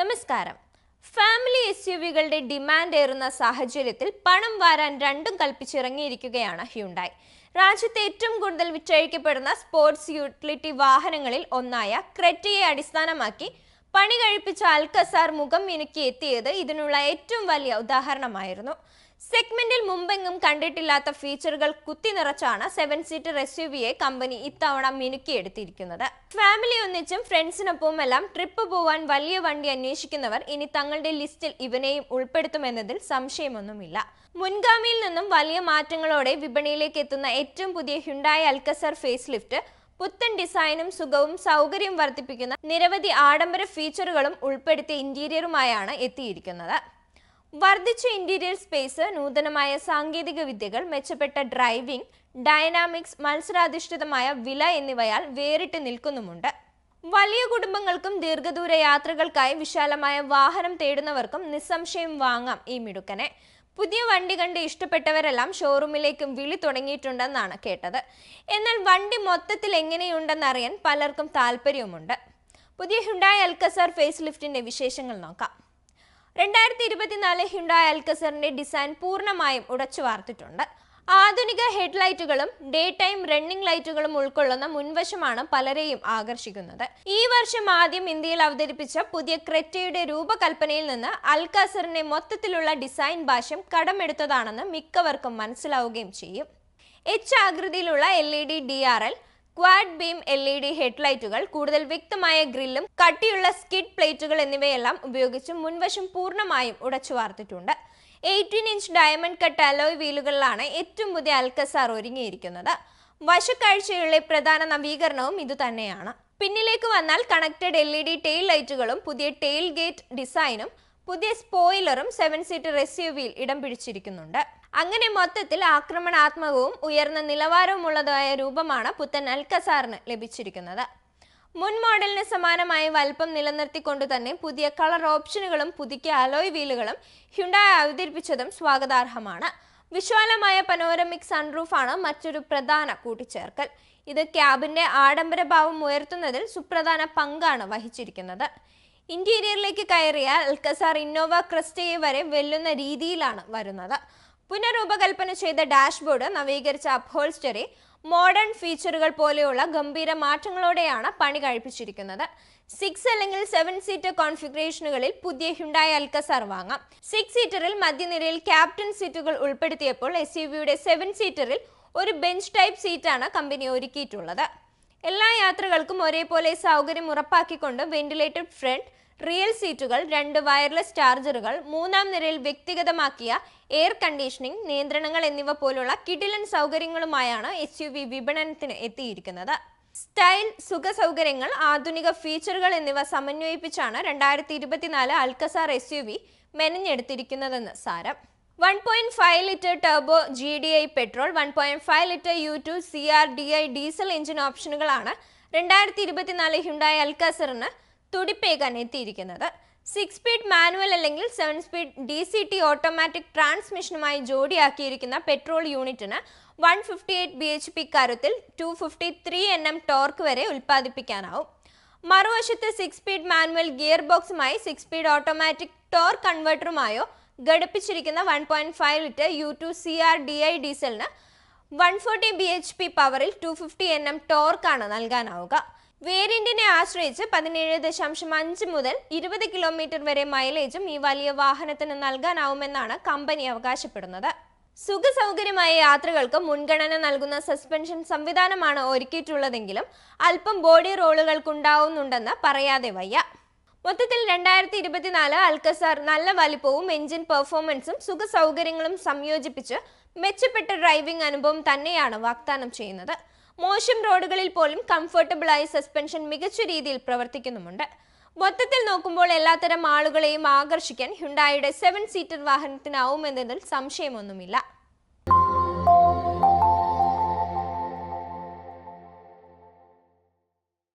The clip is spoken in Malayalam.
നമസ്കാരം. ഫാമിലി എസ് യു വികളുടെ ഡിമാൻഡ് ഏറുന്ന സാഹചര്യത്തിൽ പണം വാരാൻ രണ്ടും കൽപ്പിച്ചിറങ്ങിയിരിക്കുകയാണ് ഹ്യുണ്ടായി. രാജ്യത്തെ ഏറ്റവും കൂടുതൽ വിറ്റഴിക്കപ്പെടുന്ന സ്പോർട്സ് യൂട്ടിലിറ്റി വാഹനങ്ങളിൽ ഒന്നായ ക്രെറ്റയെ അടിസ്ഥാനമാക്കി പണി കഴിപ്പിച്ച അൽക്കസാർ മുഖം മിനുക്കി എത്തിയത് ഇതിനുള്ള ഏറ്റവും വലിയ ഉദാഹരണമായിരുന്നു. സെഗ്മെന്റിൽ മുമ്പെങ്ങും കണ്ടിട്ടില്ലാത്ത ഫീച്ചറുകൾ കുത്തി നിറച്ചാണ് സെവൻ സീറ്റർ എസ് യു വിയെ കമ്പനി ഇത്തവണ മിനുക്കിയെടുത്തിരിക്കുന്നത് ഫാമിലി ഒന്നിച്ചും ഫ്രണ്ട്സിനൊപ്പവുമെല്ലാം ട്രിപ്പ് പോവാൻ വലിയ വണ്ടി അന്വേഷിക്കുന്നവർ ഇനി തങ്ങളുടെ ലിസ്റ്റിൽ ഇവനെയും ഉൾപ്പെടുത്തുമെന്നതിൽ സംശയമൊന്നുമില്ല. മുൻഗാമിയിൽ നിന്നും വലിയ മാറ്റങ്ങളോടെ വിപണിയിലേക്ക് എത്തുന്ന ഏറ്റവും പുതിയ ഹ്യുണ്ടായ അൽക്കസർ ഫേസ് ലിഫ്റ്റ് പുത്തൻ ഡിസൈനും സുഖവും സൗകര്യവും വർദ്ധിപ്പിക്കുന്ന നിരവധി ആഡംബര ഫീച്ചറുകളും ഉൾപ്പെടുത്തിയ ഇന്റീരിയറുമായാണ് എത്തിയിരിക്കുന്നത്. വർദ്ധിച്ച ഇന്റീരിയർ സ്പേസ് നൂതനമായ സാങ്കേതിക വിദ്യകൾ മെച്ചപ്പെട്ട ഡ്രൈവിംഗ് ഡയനാമിക്സ് മത്സരാധിഷ്ഠിതമായ വില എന്നിവയാൽ വേറിട്ട് നിൽക്കുന്നുമുണ്ട്. വലിയ കുടുംബങ്ങൾക്കും ദീർഘദൂര യാത്രകൾക്കായി വിശാലമായ വാഹനം തേടുന്നവർക്കും നിസ്സംശയം വാങ്ങാം ഈ മിടുക്കനെ. പുതിയ വണ്ടി കണ്ട് ഇഷ്ടപ്പെട്ടവരെല്ലാം ഷോറൂമിലേക്കും വിളി തുടങ്ങിയിട്ടുണ്ടെന്നാണ് കേട്ടത്. എന്നാൽ വണ്ടി മൊത്തത്തിൽ എങ്ങനെയുണ്ടെന്നറിയാൻ പലർക്കും താല്പര്യവുമുണ്ട് പുതിയ ഹുണ്ടായ അൽക്കസാർ ഫേസ് ലിഫ്റ്റിന്റെ വിശേഷങ്ങൾ നോക്കാം. രണ്ടായിരത്തി ഇരുപത്തിനാല് ഹ്യുണ്ടായ അൽക്കസറിന്റെ ഡിസൈൻ പൂർണമായും ഉടച്ചു വാർത്തിട്ടുണ്ട്. ആധുനിക ഹെഡ്ലൈറ്റുകളും ഡേ ടൈം റണ്ണിംഗ് ലൈറ്റുകളും ഉൾക്കൊള്ളുന്ന മുൻവശമാണ് പലരെയും ആകർഷിക്കുന്നത്. ഈ വർഷം ആദ്യം ഇന്ത്യയിൽ അവതരിപ്പിച്ച പുതിയ ക്രെറ്റയുടെ രൂപകൽപ്പനയിൽ നിന്ന് അൽക്കാസറിന്റെ മൊത്തത്തിലുള്ള ഡിസൈൻ ഭാഷ്യം കടമെടുത്തതാണെന്ന് മിക്കവർക്കും മനസ്സിലാവുകയും ചെയ്യും. എച്ച് ആകൃതിയിലുള്ള L E D D R L quad beam L E D ഹെഡ്ലൈറ്റുകൾ കൂടുതൽ വ്യക്തമായ ഗ്രില്ലും കട്ടിയുള്ള സ്കിഡ് പ്ലേറ്റുകൾ എന്നിവയെല്ലാം ഉപയോഗിച്ച് മുൻവശം പൂർണമായും ഉടച്ചു വാർത്തിട്ടുണ്ട്. Eighteen inch diamond cut alloy വീലുകളിലാണ് ഏറ്റവും പുതിയ അൽക്കസാർ ഒരുങ്ങിയിരിക്കുന്നത്. വശക്കാഴ്ചയുള്ള പ്രധാന നവീകരണവും ഇതുതന്നെയാണ് പിന്നിലേക്ക് വന്നാൽ connected L E D tail ലൈറ്റുകളും പുതിയ ടെയിൽ ഗേറ്റ് ഡിസൈനും പുതിയ സ്പോയിലറും സെവൻ സീറ്റ് എസ് യു വിയിൽ ഇടം പിടിച്ചിരിക്കുന്നുണ്ട്. അങ്ങനെ മൊത്തത്തിൽ ആക്രമണാത്മകവും ഉയർന്ന നിലവാരവുമുള്ളതായ രൂപമാണ് പുത്തൻ അൽക്കസാറിന് ലഭിച്ചിരിക്കുന്നത്. മുൻ മോഡലിന് സമാനമായ വലുപ്പം നിലനിർത്തിക്കൊണ്ട് തന്നെ പുതിയ കളർ ഓപ്ഷനുകളും പുതുക്കിയ അലോയ് വീലുകളും ഹ്യുണ്ടായി അവതരിപ്പിച്ചതും സ്വാഗതാർഹമാണ്. വിശാലമായ പനോരമിക് സൺറൂഫാണ് മറ്റൊരു പ്രധാന കൂട്ടിച്ചേർക്കൽ. ഇത് ക്യാബിന്റെ ആഡംബര ഭാവം ഉയർത്തുന്നതിൽ സുപ്രധാന പങ്കാണ് വഹിച്ചിരിക്കുന്നത്. ഇന്റീരിയറിലേക്ക് കയറിയ അൽക്കസാർ ഇന്നോവ ക്രിസ്റ്റയെ വരെ വെല്ലുന്ന രീതിയിലാണ് വരുന്നത്. പുനരൂപകൽപ്പന ചെയ്ത ഡാഷ്ബോർഡ് നവീകരിച്ച അപ്ഹോൾസ്റ്ററി മോഡേൺ ഫീച്ചറുകൾ പോലെയുള്ള ഗംഭീര മാറ്റങ്ങളോടെയാണ് പണി കഴിപ്പിച്ചിരിക്കുന്നത്. സിക്സ് അല്ലെങ്കിൽ സെവൻ സീറ്റർ കോൺഫിഗറേഷനുകളിൽ പുതിയ ഹ്യുണ്ടായ അൽക്കസാർ വാങ്ങാം. സിക്സ് സീറ്ററിൽ മധ്യനിരയിൽ ക്യാപ്റ്റൻ സീറ്റുകൾ ഉൾപ്പെടുത്തിയപ്പോൾ എസ് യു സെവൻ സീറ്ററിൽ ഒരു ബെഞ്ച് ടൈപ്പ് സീറ്റാണ് കമ്പനി ഒരുക്കിയിട്ടുള്ളത്. എല്ലാ യാത്രകൾക്കും ഒരേപോലെ സൗകര്യം ഉറപ്പാക്കിക്കൊണ്ട് വെന്റിലേറ്റഡ് ഫ്രണ്ട് റിയൽ സീറ്റുകൾ രണ്ട് വയർലെസ് ചാർജറുകൾ മൂന്നാം നിരയിൽ വ്യക്തിഗതമാക്കിയ എയർ കണ്ടീഷനിംഗ് നിയന്ത്രണങ്ങൾ എന്നിവ പോലുള്ള കിടിലൻ സൗകര്യങ്ങളുമായാണ് എസ് യു വി വിപണനത്തിന് എത്തിയിരിക്കുന്നത്. സ്റ്റൈൽ സുഖ സൗകര്യങ്ങൾ ആധുനിക ഫീച്ചറുകൾ എന്നിവ സമന്വയിപ്പിച്ചാണ് രണ്ടായിരത്തി ഇരുപത്തിനാല് അൽക്കസാർ എസ് യു വി മെനഞ്ഞെടുത്തിരിക്കുന്നതെന്ന് സാരം. One point five litre turbo G D I petrol one point five litre U two C R D I diesel engine ഓപ്ഷനുകളാണ് രണ്ടായിരത്തി ഇരുപത്തിനാല് ഹ്യുണ്ടായ അൽക്കാസറിന് തുടിപ്പേകാൻ എത്തിയിരിക്കുന്നത്. സിക്സ് സ്പീഡ് മാനുവൽ അല്ലെങ്കിൽ seven speed D C T automatic ട്രാൻസ്മിഷനുമായി ജോഡിയാക്കിയിരിക്കുന്ന പെട്രോൾ യൂണിറ്റിന് one fifty eight B H P കരുത്തിൽ two fifty three N M torque വരെ ഉൽപ്പാദിപ്പിക്കാനാവും. മറുവശത്ത് സിക്സ് സ്പീഡ് മാനുവൽ ഗിയർ ബോക്സുമായി സിക്സ് സ്പീഡ് ഓട്ടോമാറ്റിക് ടോർക്ക് കൺവേർട്ടറുമായോ ഘടിപ്പിച്ചിരിക്കുന്ന one point five litre U two C R D I ഡീസലിന് one forty B H P പവറിൽ ടു ഫിഫ്റ്റി എൻ എം ടോർക്കാണ് നൽകാനാവുക. വേരിയന്റിനെ ആശ്രയിച്ച് പതിനേഴ് ദശാംശം അഞ്ച് മുതൽ ഇരുപത് കിലോമീറ്റർ വരെ മൈലേജും ഈ വലിയ വാഹനത്തിന് നൽകാനാവുമെന്നാണ് കമ്പനി അവകാശപ്പെടുന്നത്. സുഖസൗകര്യമായ യാത്രകൾക്ക് മുൻഗണന നൽകുന്ന സസ്പെൻഷൻ സംവിധാനമാണ് ഒരുക്കിയിട്ടുള്ളതെങ്കിലും അല്പം ബോഡി റോളുകൾക്കുണ്ടാവുന്നുണ്ടെന്ന് പറയാതെ വയ്യ. മൊത്തത്തിൽ രണ്ടായിരത്തി ഇരുപത്തിനാല് അൽക്കസാർ നല്ല വലിപ്പവും എഞ്ചിൻ പെർഫോമൻസും സുഖസൗകര്യങ്ങളും സംയോജിപ്പിച്ച് മെച്ചപ്പെട്ട ഡ്രൈവിംഗ് അനുഭവം തന്നെയാണ് വാഗ്ദാനം ചെയ്യുന്നത്. മോശം റോഡുകളിൽ പോലും കംഫർട്ടബിളായി സസ്പെൻഷൻ മികച്ച രീതിയിൽ പ്രവർത്തിക്കുന്നുമുണ്ട്. മൊത്തത്തിൽ നോക്കുമ്പോൾ എല്ലാത്തരം ആളുകളെയും ആകർഷിക്കാൻ ഹ്യുണ്ടായുടെ സെവൻ സീറ്റർ വാഹനത്തിനാവുമെന്നതിൽ സംശയമൊന്നുമില്ല.